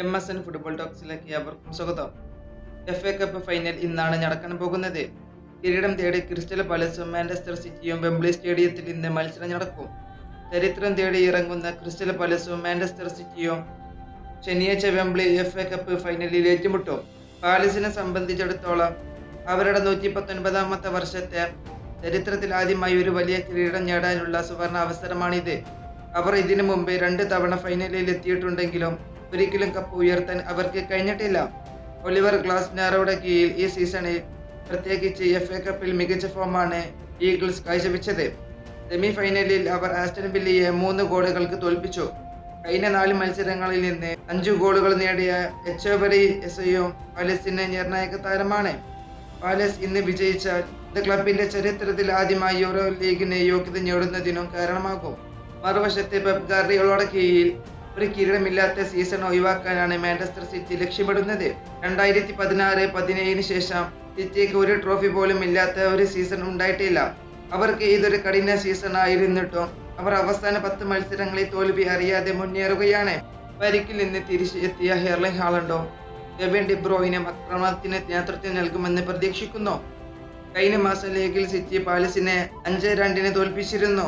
M S N football ടോക്സിലേക്ക് അവർക്കും സ്വാഗതം. എഫ് എ കപ്പ് ഫൈനൽ ഇന്നാണ് നടക്കാൻ പോകുന്നത്. കിരീടം തേടി ക്രിസ്റ്റൽ പാലസും മാഞ്ചസ്റ്റർ സിറ്റിയും വെംബ്ലി സ്റ്റേഡിയത്തിൽ ഇന്ന് മത്സരം നടക്കും. ചരിത്രം തേടി ഇറങ്ങുന്ന ക്രിസ്റ്റൽ പാലസും മാഞ്ചസ്റ്റർ സിറ്റിയും ശനിയാഴ്ച വെംബ്ലി എഫ് എ കപ്പ് ഫൈനലിൽ ഏറ്റുമുട്ടും. പാലസിനെ സംബന്ധിച്ചിടത്തോളം അവരുടെ നൂറ്റി പത്തൊൻപതാമത്തെ വർഷത്തെ ചരിത്രത്തിൽ ആദ്യമായി ഒരു വലിയ കിരീടം നേടാനുള്ള സുവർണ അവസരമാണിത്. അവർ ഇതിനു മുമ്പ് രണ്ട് തവണ ഫൈനലിൽ എത്തിയിട്ടുണ്ടെങ്കിലും ഒരിക്കലും കപ്പ് ഉയർത്താൻ അവർക്ക് കഴിഞ്ഞിട്ടില്ല. ഒലിവർ ഗ്ലാസ്നാറോയുടെ കീഴിൽ ഈ സീസണിൽ പ്രത്യേകിച്ച് എഫ് എ കപ്പിൽ മികച്ച ഫോമാണ് ഈഗിൾസ് കാഴ്ചവെച്ചത്. സെമി ഫൈനലിൽ അവർ ആസ്റ്റൺ ബില്ലിയെ മൂന്ന് ഗോളുകൾക്ക് തോൽപ്പിച്ചു. കഴിഞ്ഞ നാല് മത്സരങ്ങളിൽ നിന്ന് അഞ്ചു ഗോളുകൾ നേടിയ എച്ചോബറി എസയും പാലസിന്റെ നിർണായക താരമാണ്. പാലസ് ഇന്ന് വിജയിച്ചാൽ ഇത് ക്ലബിന്റെ ചരിത്രത്തിൽ ആദ്യമായി യൂറോ ലീഗിന് യോഗ്യത നേടുന്നതിനും കാരണമാകും. മറുവശത്തെ പെപ് ഗാർഡിയോളുടെ കീഴിൽ ഒരു കിരീടമില്ലാത്ത സീസൺ ഒഴിവാക്കാനാണ് മാഞ്ചസ്റ്റർ സിറ്റി ലക്ഷ്യമിടുന്നത്. രണ്ടായിരത്തി പതിനാറ് പതിനേഴിന് ശേഷം സിറ്റിക്ക് ഒരു ട്രോഫി പോലും ഇല്ലാത്ത ഒരു സീസൺ ഉണ്ടായിട്ടില്ല. അവർക്ക് ഇതൊരു കഠിന സീസൺ ആയിരുന്നിട്ടും അവർ അവസാന പത്ത് മത്സരങ്ങളിൽ തോൽവി അറിയാതെ മുന്നേറുകയാണ്. പരിക്കിൽ നിന്ന് തിരിച്ചു ഹെർലിംഗ് ഹാളണ്ടോ? കെവിൻ ഡിബ്രോയിനും ആക്രമണത്തിന് നേതൃത്വം നൽകുമെന്ന് പ്രതീക്ഷിക്കുന്നു. കഴിഞ്ഞ മാസം ലീഗിൽ സിറ്റി പാലസിനെ അഞ്ച് രണ്ടിന് തോൽപ്പിച്ചിരുന്നു.